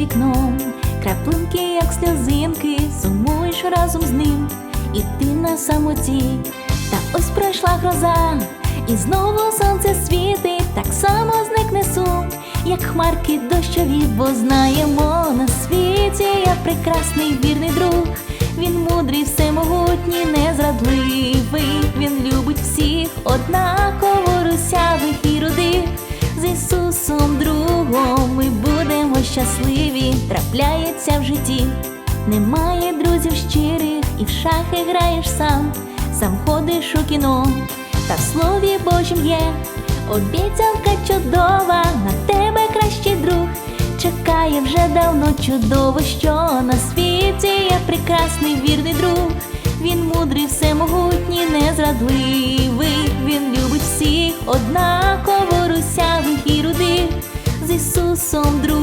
вікном, краплинки, як сльозинки, сумуєш разом з ним, і ти на самоті. Та ось пройшла гроза, і знову сонце світить, так само зникне сум, як хмарки дощові, бо знаємо на світі я прекрасний вірний друг. Він мудрий, всемогутній, незрадливий. Він любить всіх однаково щасливі, трапляється в житті. Немає друзів щирих, і в шахи граєш сам, сам ходиш у кіно, та в слові Божім є обіцянка чудова, на тебе кращий друг. Чекає вже давно чудово, що на світі є прекрасний вірний друг. Він мудрий, всемогутній, незрадливий. Він любить всіх однаково русявих і рудих. З Ісусом будемо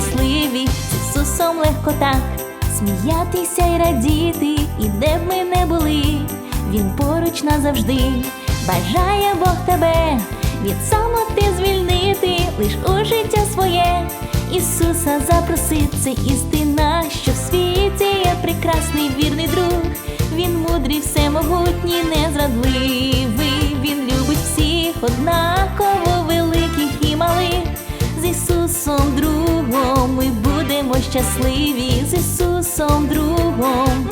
щасливі, з Ісусом легко так сміятися й радіти, і де б ми не були, Він поруч назавжди. Бажає Бог тебе від самоти звільнити, лиш у життя своє. Ісуса запроси, це істина, що в світі є прекрасний вірний друг. Він мудрий, всемогутній, незрадливий. Він любить всіх однаково великих і малих. З Ісусом будемо щасливі, з Ісусом другом